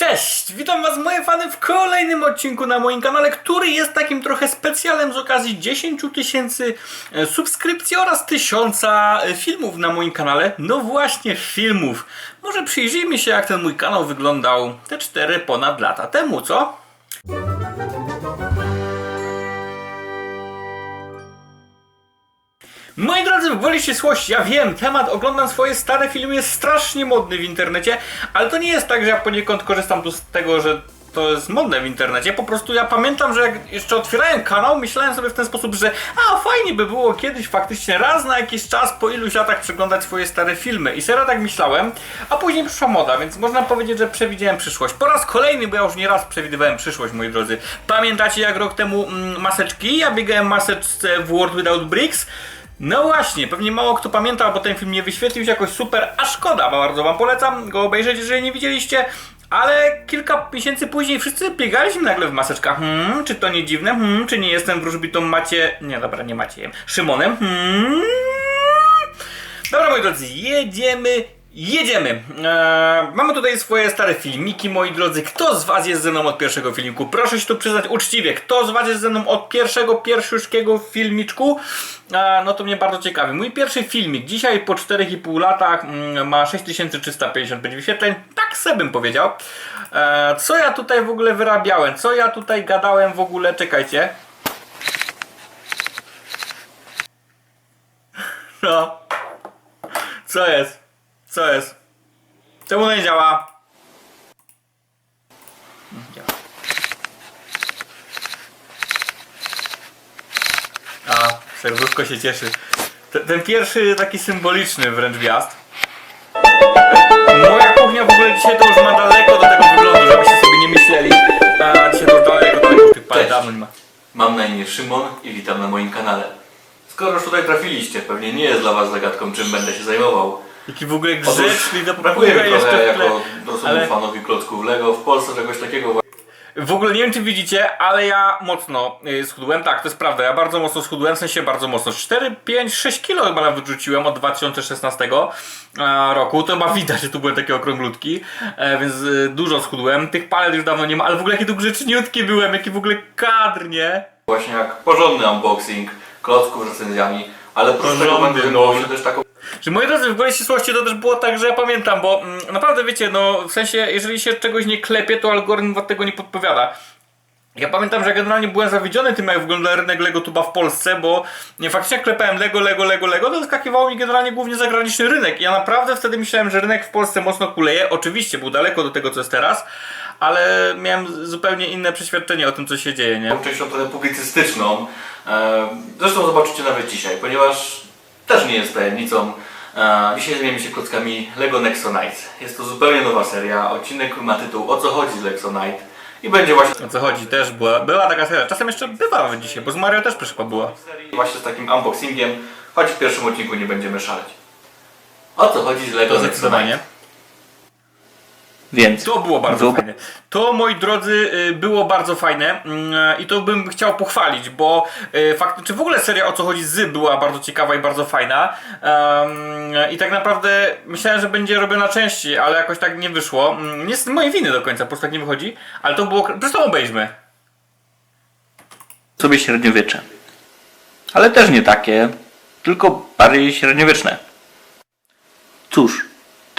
Cześć! Witam was moje fany w kolejnym odcinku na moim kanale, który jest takim trochę specjalem z okazji 10 tysięcy e, subskrypcji oraz tysiąca e, filmów na moim kanale. No właśnie filmów. Może przyjrzyjmy się jak ten mój kanał wyglądał te 4 ponad lata temu, co? Moi drodzy, w gwoli ścisłości, ja wiem, temat oglądam swoje stare filmy jest strasznie modny w internecie, ale to nie jest tak, że ja poniekąd korzystam tu z tego, że to jest modne w internecie. Po prostu ja pamiętam, że jak jeszcze otwierałem kanał, myślałem sobie w ten sposób, że a fajnie by było kiedyś faktycznie raz na jakiś czas po iluś latach przeglądać swoje stare filmy. I serio tak myślałem, a później przyszła moda, więc można powiedzieć, że przewidziałem przyszłość. Po raz kolejny, bo ja już nie raz przewidywałem przyszłość, moi drodzy. Pamiętacie jak rok temu mm, maseczki? Ja biegałem maseczce w World Without Bricks. No właśnie, pewnie mało kto pamięta, bo ten film nie wyświetlił się jakoś super, a szkoda, bardzo wam polecam go obejrzeć, jeżeli nie widzieliście. Ale kilka miesięcy później wszyscy biegaliśmy nagle w maseczkach. Hmm, czy to nie dziwne? Hmm, czy nie jestem wróżbitą Macie... Nie, dobra, nie Maciejem. Szymonem? Hmm... Dobra, moi drodzy, jedziemy, jedziemy. Eee, mamy tutaj swoje stare filmiki, moi drodzy. Kto z was jest ze mną od pierwszego filmiku? Proszę się tu przyznać uczciwie. Kto z was jest ze mną od pierwszego, pierwszuszkiego filmiczku? Eee, no to mnie bardzo ciekawi. Mój pierwszy filmik dzisiaj po 4,5 latach mm, ma 6355 wyświetleń. Tak sobie bym powiedział. Eee, co ja tutaj w ogóle wyrabiałem? Co ja tutaj gadałem w ogóle? Czekajcie. No. Co jest? Co jest? Czemu to nie działa? Działa. A, serduszko się cieszy. Ten, ten pierwszy taki symboliczny wręcz wjazd. Moja kuchnia w ogóle dzisiaj to już ma daleko do tego wyglądu, żebyście sobie nie myśleli. A dzisiaj to już daleko, daleko już tych parę Cześć. dawno nie ma. Mam na imię Szymon i witam na moim kanale. Skoro już tutaj trafiliście, pewnie nie jest dla Was zagadką, czym będę się zajmował. Jaki w ogóle grzeczny, to brakuje mi jeszcze w tle. jako dorosłemu Ale- fanowi klocków Lego w Polsce czegoś takiego W ogóle nie wiem czy widzicie, ale ja mocno y, schudłem, tak to jest prawda, ja bardzo mocno schudłem, w sensie bardzo mocno, 4, 5, 6 kilo chyba nawet wrzuciłem od 2016 e, roku, to chyba widać, że tu byłem taki okrąglutki, e, więc y, dużo schudłem, tych palet już dawno nie ma, ale w ogóle jaki tu grzeczniutki byłem, jaki w ogóle kadr, nie? właśnie jak porządny unboxing klocków z recenzjami, ale Porządny, zajmował no. się też taką Że moi drodzy, w ogóle ścisłości to też było tak, że ja pamiętam, bo mm, naprawdę wiecie, no w sensie, jeżeli się czegoś nie klepie, to algorytm wam tego nie podpowiada. Ja pamiętam, że generalnie byłem zawiedziony tym, jak wygląda rynek Lego Tuba w Polsce, bo nie, faktycznie jak klepałem Lego, Lego, Lego, Lego, to skakiwało mi generalnie głównie zagraniczny rynek. I ja naprawdę wtedy myślałem, że rynek w Polsce mocno kuleje. Oczywiście był daleko do tego, co jest teraz, ale miałem zupełnie inne przeświadczenie o tym, co się dzieje, nie? częścią trochę publicystyczną. E, Zresztą zobaczycie nawet dzisiaj, ponieważ też nie jest tajemnicą. E, Dzisiaj zajmiemy się klockami Lego Nexonite. Jest to zupełnie nowa seria. Odcinek ma tytuł O co chodzi z Nexonite i będzie właśnie O co chodzi, też była, była taka seria. Czasem jeszcze bywa dzisiaj, bo z Mario też chyba była. właśnie z takim unboxingiem, choć w pierwszym odcinku nie będziemy szaleć. O co chodzi z Lego zdecydowanie. Więc To było bardzo Wyob- fajne. To, moi drodzy, y, było bardzo fajne mm, i to bym chciał pochwalić, bo y, fakt, czy w ogóle seria o co chodzi z była bardzo ciekawa i bardzo fajna. I tak naprawdę myślałem, że będzie robiona częściej, ale jakoś tak nie wyszło. Mm, Nie z mojej winy do końca, po prostu tak nie wychodzi, ale to było. Zresztą obejrzmy. sobie średniowiecze. Ale też nie takie, tylko bardziej średniowieczne. Cóż,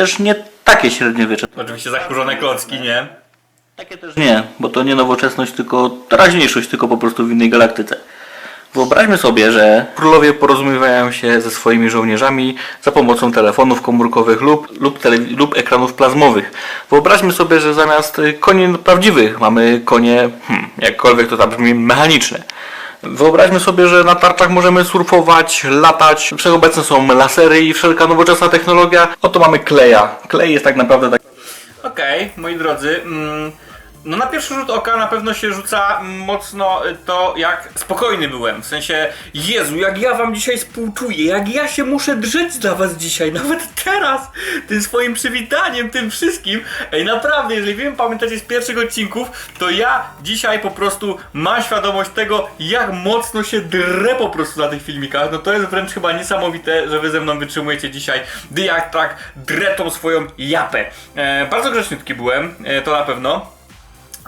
też nie takie średniowiecze. Oczywiście zakurzone klocki, nie? Takie też nie, bo to nie nowoczesność, tylko teraźniejszość, tylko po prostu w innej galaktyce. Wyobraźmy sobie, że królowie porozumiewają się ze swoimi żołnierzami za pomocą telefonów komórkowych lub, lub, telewi- lub ekranów plazmowych. Wyobraźmy sobie, że zamiast koni prawdziwych mamy konie, hmm, jakkolwiek to tam brzmi, mechaniczne. Wyobraźmy sobie, że na tarczach możemy surfować, latać. Wszechobecne są lasery i wszelka nowoczesna technologia. Oto mamy kleja. Klej jest tak naprawdę tak. Okej, moi drodzy. Mm, No na pierwszy rzut oka na pewno się rzuca mocno to, jak spokojny byłem. W sensie, Jezu, jak ja wam dzisiaj współczuję, jak ja się muszę drzeć dla was dzisiaj, nawet teraz, tym swoim przywitaniem, tym wszystkim. Ej, naprawdę, jeżeli wiem, pamiętacie z pierwszych odcinków, to ja dzisiaj po prostu mam świadomość tego, jak mocno się drę po prostu na tych filmikach. No to jest wręcz chyba niesamowite, że wy ze mną wytrzymujecie dzisiaj, gdy ja tak drę tą swoją japę. E, bardzo grzeczniutki byłem, e, to na pewno.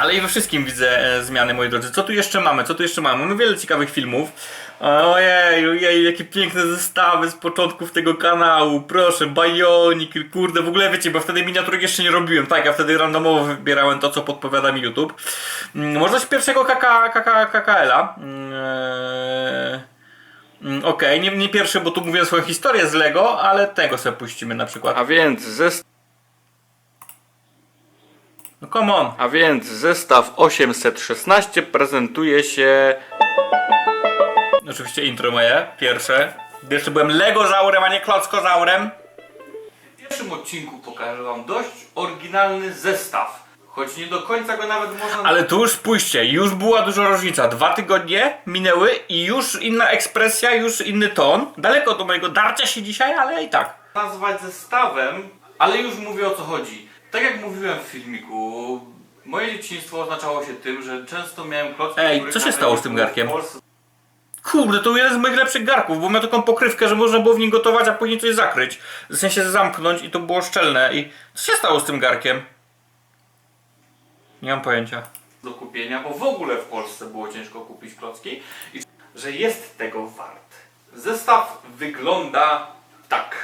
Ale i we wszystkim widzę e, zmiany, moi drodzy. Co tu jeszcze mamy? Co tu jeszcze mamy? Mamy wiele ciekawych filmów. Ojej, ojej, jakie piękne zestawy z początków tego kanału. Proszę, Bionic, kurde, w ogóle wiecie, bo wtedy miniaturek jeszcze nie robiłem. Tak, ja wtedy randomowo wybierałem to, co podpowiada mi YouTube. Mm, Może z pierwszego KK, KK, KKL-a. Mm, eee, mm, nie, nie pierwszy, bo tu mówię swoją historię z Lego, ale tego sobie puścimy na przykład. A więc, zes- No come on. a więc zestaw 816 prezentuje się Oczywiście intro moje, pierwsze. Jeszcze byłem Legozaurem, a nie Klockozaurem. W pierwszym odcinku pokażę Wam dość oryginalny zestaw. Choć nie do końca go nawet można Ale tu już spójrzcie, już była duża różnica. Dwa tygodnie minęły i już inna ekspresja, już inny ton. Daleko do mojego darcia się dzisiaj, ale i tak. nazwać zestawem, ale już mówię o co chodzi. Tak jak mówiłem w filmiku, moje dzieciństwo oznaczało się tym, że często miałem klocki, Ej, co się stało z tym w garkiem? Polsce. Kurde, to jeden z moich lepszych garków, bo miał taką pokrywkę, że można było w nim gotować, a później coś zakryć. W sensie zamknąć i to było szczelne. I co się stało z tym garkiem? Nie mam pojęcia. do kupienia, bo w ogóle w Polsce było ciężko kupić klocki i że jest tego wart. Zestaw wygląda tak.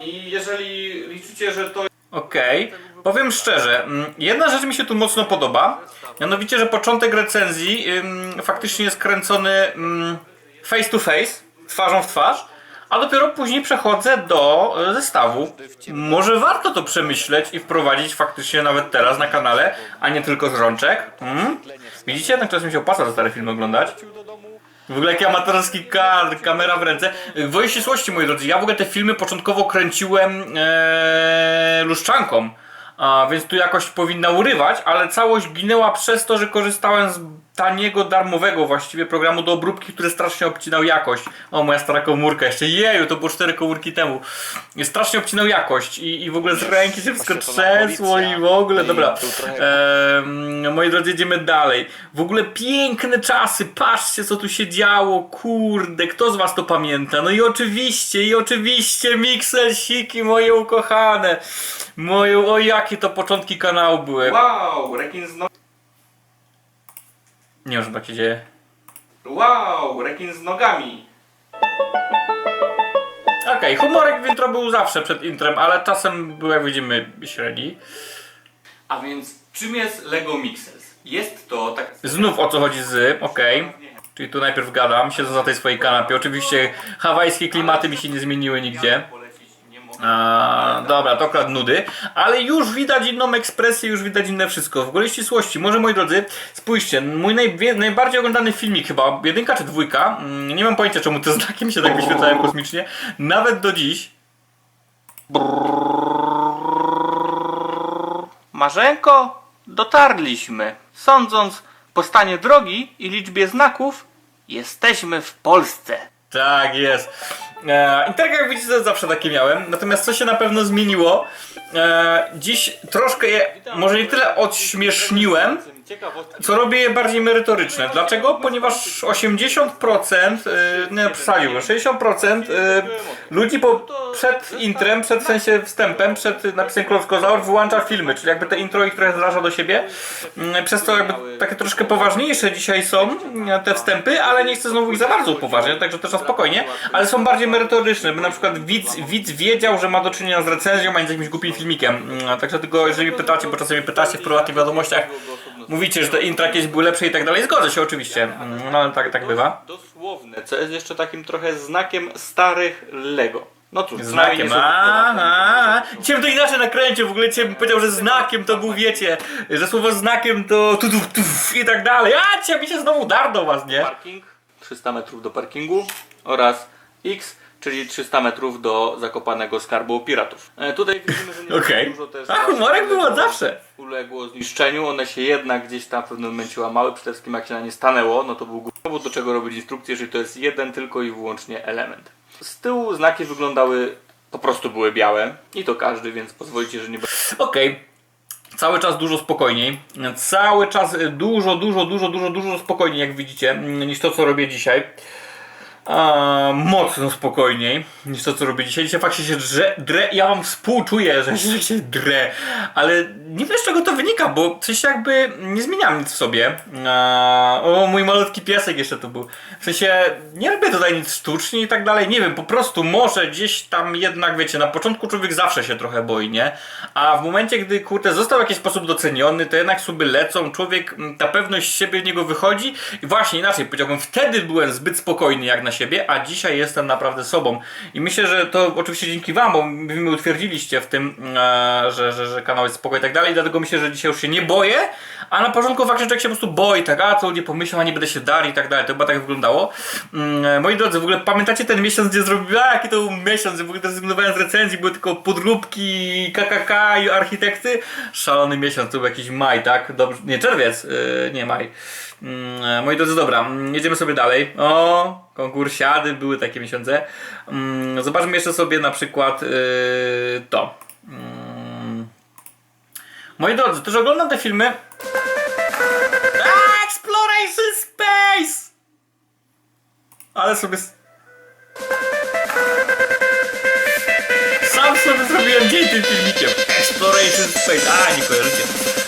I jeżeli liczycie, że to Okej, powiem szczerze, mm, jedna rzecz mi się tu mocno podoba, mianowicie, że początek recenzji ym, faktycznie jest kręcony ym, face to face, twarzą w twarz, a dopiero później przechodzę do e, zestawu. Może warto to przemyśleć i wprowadzić faktycznie nawet teraz na kanale, a nie tylko z rączek. Mm? Widzicie, jednak czasem się opłaca te stare filmy oglądać. W ogóle jaki amatorski kadr, kamera w ręce. W ścisłości, moi drodzy, ja w ogóle te filmy początkowo kręciłem ee, luszczanką. A, więc tu jakoś powinna urywać, ale całość ginęła przez to, że korzystałem z taniego, darmowego właściwie programu do obróbki, który strasznie obcinał jakość. O, moja stara komórka jeszcze, jeju, to było cztery komórki temu. Strasznie obcinał jakość i, i w ogóle z ręki się wszystko trzęsło i w ogóle, dobra. Ehm, moi drodzy, jedziemy dalej. W ogóle piękne czasy, patrzcie co tu się działo, kurde, kto z was to pamięta? No i oczywiście, i oczywiście Mixelsiki, moje ukochane. Moje, o jakie to początki kanału były. wow, rekin z, no... Nie wiem, że tak się dzieje. wow, rekin z nogami. Okej, humorek w intro był zawsze przed intrem, ale czasem był, jak widzimy, średni. A więc czym jest Lego Mixels? Jest to tak Znów o co chodzi z, okej. Czyli tu najpierw gadam, siedzę na tej swojej kanapie. Oczywiście hawajskie klimaty mi się nie zmieniły nigdzie. A, dobra, to akurat nudy, ale już widać inną ekspresję, już widać inne wszystko. W ogóle ścisłości, może moi drodzy, spójrzcie, mój najwie, najbardziej oglądany filmik chyba, jedynka czy dwójka, mm, nie mam pojęcia czemu te znaki mi się tak wyświetlają kosmicznie, nawet do dziś. Marzenko, dotarliśmy. Sądząc po stanie drogi i liczbie znaków, jesteśmy w Polsce. Tak jest. E, jak widzicie zawsze takie miałem, natomiast co się na pewno zmieniło, e, dziś troszkę je, może nie tyle odśmieszniłem, co robię je bardziej merytoryczne. Dlaczego? Ponieważ 80%, yy, nie przesadziłbym, 60% yy, ludzi po, przed intrem, przed sensie wstępem, przed napisem Klockozaur wyłącza filmy, czyli jakby te intro ich trochę zraża do siebie. Yy, Przez to jakby takie troszkę poważniejsze dzisiaj są yy, te wstępy, ale nie chcę znowu ich za bardzo upoważniać, także też na spokojnie, ale są bardziej merytoryczne, by na przykład widz, widz wiedział, że ma do czynienia z recenzją, a nie z jakimś głupim filmikiem. Yy, Także tylko jeżeli pytacie, bo czasami pytacie w prywatnych wiadomościach, Mówicie, że te intro jakieś były lepsze i tak dalej. Zgodzę się oczywiście. Mm, No ale tak, tak bywa. Dosłowne, co jest jeszcze takim trochę znakiem starych Lego. No cóż, Znakiem. Aha. Bym to inaczej nakręcił. W ogóle dzisiaj bym powiedział, że znakiem to był, wiecie, że słowo znakiem to tu, tu, tu i tak dalej. A, dzisiaj mi się znowu dar do was, nie? Parking, 300 metrów do parkingu oraz X czyli 300 metrów do zakopanego skarbu piratów. E, tutaj widzimy, że nie Okej. dużo też... A humorek było zawsze. Uległo zniszczeniu, one się jednak gdzieś tam w pewnym momencie łamały, przede wszystkim jak się na nie stanęło, no to był głupot, powód do czego robić instrukcję, że to jest jeden tylko i wyłącznie element. Z tyłu znaki wyglądały, po prostu były białe i to każdy, więc pozwolicie, że nie Okej. Cały czas dużo spokojniej. Cały czas dużo, dużo, dużo, dużo, dużo spokojniej, jak widzicie, niż to, co robię dzisiaj. A, mocno spokojniej niż to, co robię dzisiaj. Dzisiaj się drze. Ja wam współczuję, że się drę, ale nie wiem z czego to wynika, bo coś jakby nie zmieniam nic w sobie. A, o, mój malutki piesek jeszcze tu był. W sensie nie robię tutaj nic sztucznie i tak dalej. Nie wiem, po prostu może gdzieś tam jednak, wiecie, na początku człowiek zawsze się trochę boi, nie? A w momencie, gdy kurde został w jakiś sposób doceniony, to jednak sobie lecą, człowiek, mm, ta pewność siebie z niego wychodzi i właśnie inaczej powiedziałbym, wtedy byłem zbyt spokojny jak na siebie, a dzisiaj jestem naprawdę sobą. I myślę, że to oczywiście dzięki wam, bo wy utwierdziliście w tym, e, że, że, że kanał jest spokojny i tak dalej, dlatego myślę, że dzisiaj już się nie boję, a na początku faktycznie człowiek się po prostu boi, tak, a co ludzie pomyślą, a nie będę się darł i tak dalej, to chyba tak wyglądało. Mm, moi drodzy, w ogóle pamiętacie ten miesiąc, gdzie zrobiłem, a jaki to był miesiąc, w ogóle zrezygnowałem z recenzji, były tylko podróbki, KKK i architekty. Szalony miesiąc, to był jakiś maj, tak? Dobrze, nie, czerwiec, yy, nie maj. Mm, moi drodzy, dobra, mm, jedziemy sobie dalej. O, konkursiady, były takie miesiące. Zobaczmy jeszcze sobie na przykład yy, to. Moi drodzy, też oglądam te filmy. Exploration Space! Ale sobie. Sam sobie zrobiłem dzień tym filmikiem. Exploration Space. A, nie kojarzycie.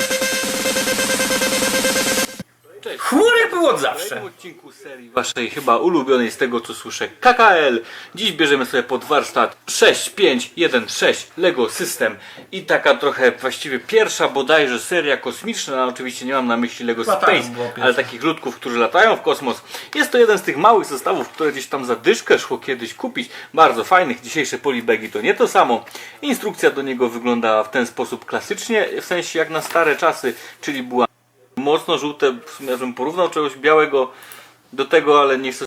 Cześć. Chmurek był od W zawsze. kolejnym odcinku serii waszej chyba ulubionej z tego co słyszę KKL. Dziś bierzemy sobie pod warsztat 6516 Lego System i taka trochę właściwie pierwsza bodajże seria kosmiczna, no, oczywiście nie mam na myśli Lego Latają Space, było ale takich ludków, którzy latają w kosmos. Jest to jeden z tych małych zestawów, które gdzieś tam za dyszkę szło kiedyś kupić. Bardzo fajnych, dzisiejsze polibegi to nie to samo. Instrukcja do niego wygląda w ten sposób klasycznie, w sensie jak na stare czasy, czyli była mocno żółte, w sumie żebym porównał czegoś białego do tego, ale nie chcę,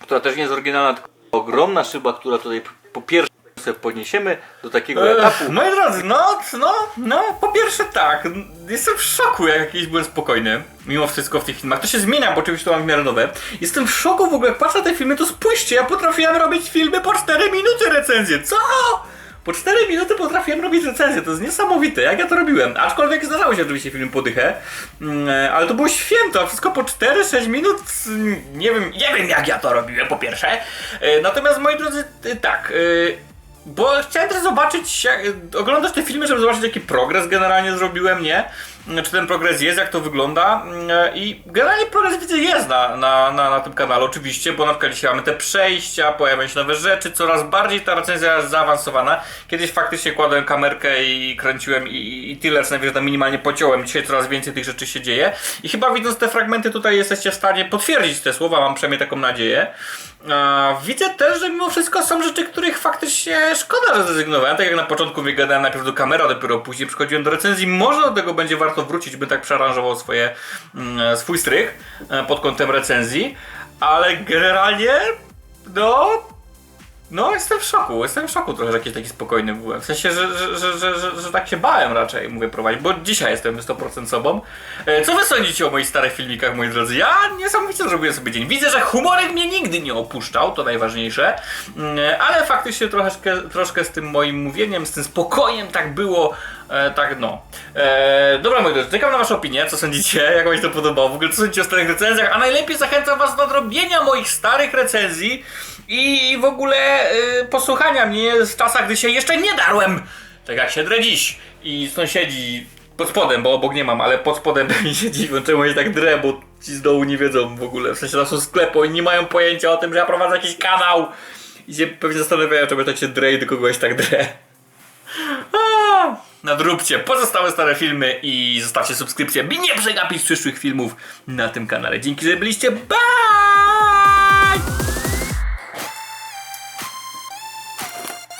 która też nie jest oryginalna, tylko ogromna szyba, która tutaj po pierwsze sobie podniesiemy do takiego etapu. Ech, moi drodzy, no, no, no, po pierwsze tak, jestem w szoku, jak jakiś byłem spokojny, mimo wszystko w tych filmach. To się zmienia, bo oczywiście to mam w miarę nowe. Jestem w szoku w ogóle, jak patrzę na te filmy, to spójrzcie, ja potrafiłem robić filmy po 4 minuty recenzję, co? Po 4 minuty potrafiłem robić recenzję, to jest niesamowite, jak ja to robiłem. Aczkolwiek zdarzały się oczywiście filmy po dychę, mm, e, ale to było święto, a wszystko po 4-6 minut, mm, nie wiem, nie wiem jak ja to robiłem po pierwsze. E, Natomiast moi drodzy, e, tak, bo chciałem też zobaczyć, jak, te filmy, żeby zobaczyć jaki progres generalnie zrobiłem, nie? Czy ten progres jest, jak to wygląda. I generalnie progres widzę jest na, na, na, na tym kanale oczywiście, bo na przykład dzisiaj mamy te przejścia, pojawiają się nowe rzeczy, coraz bardziej ta recenzja jest zaawansowana. Kiedyś faktycznie kładłem kamerkę i kręciłem i, i tyle, co najwyżej tam minimalnie pociąłem. Dzisiaj coraz więcej tych rzeczy się dzieje. I chyba widząc te fragmenty tutaj jesteście w stanie potwierdzić te słowa, mam przynajmniej taką nadzieję. Widzę też, że mimo wszystko są rzeczy, których faktycznie szkoda, że zrezygnowałem. Tak jak na początku wygadałem najpierw do kamery, a dopiero później przychodziłem do recenzji. Może do tego będzie warto wrócić, by tak przearanżował swoje, mm, swój strych e, pod kątem recenzji. Ale generalnie, no, no, jestem w szoku, jestem w szoku trochę, że jakiś taki spokojny byłem. W sensie, że, że, że, że, tak się bałem raczej, mówię prowadzić, bo dzisiaj jestem 100% sobą. E, Co wy sądzicie o moich starych filmikach, moi drodzy? Ja niesamowicie zrobiłem sobie dzień. Widzę, że humorek mnie nigdy nie opuszczał, to najważniejsze, Mm, ale faktycznie troszeczkę, troszkę z tym moim mówieniem, z tym spokojem tak było, e, tak no. E, dobra, moi drodzy, czekam na waszą opinię, co sądzicie, jak wam się to podobało, w ogóle co sądzicie o starych recenzjach, a najlepiej zachęcam was do odrobienia moich starych recenzji i w ogóle y, posłuchania mnie w czasach, gdy się jeszcze nie darłem, tak jak się drę dziś i sąsiedzi pod spodem, bo obok nie mam, ale pod spodem mi się dziwią, czemu się tak drę, bo ci z dołu nie wiedzą w ogóle, w sensie są sklepu i nie mają pojęcia o tym, że ja prowadzę jakiś kanał i się pewnie zastanawiają, czemu tak się drę i do kogoś tak drę. Nadróbcie pozostałe stare filmy i zostawcie subskrypcję, by nie przegapić przyszłych filmów na tym kanale. Dzięki, że byliście. Bye!